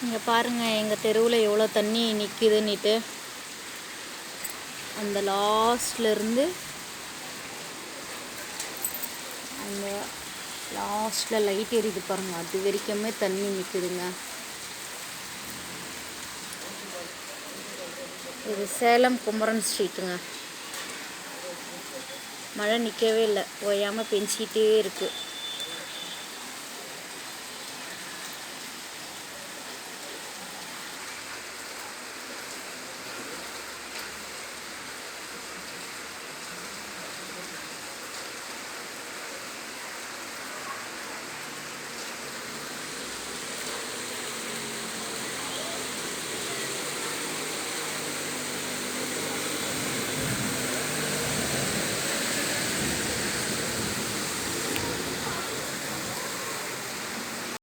இங்கே பாருங்கள் எங்கள் தெருவில் எவ்வளோ தண்ணி நிற்கிதுன்னுட்டு அந்த லாஸ்ட்லேருந்து அந்த லாஸ்ட்டில் லைட் எரியுது பாருங்கள் அது வரைக்குமே தண்ணி நிற்குதுங்க இது சேலம் குமரன் ஸ்ட்ரீட்டுங்க மழை நிற்கவே இல்லை ஓயாமல் பெஞ்சிக்கிட்டே இருக்குது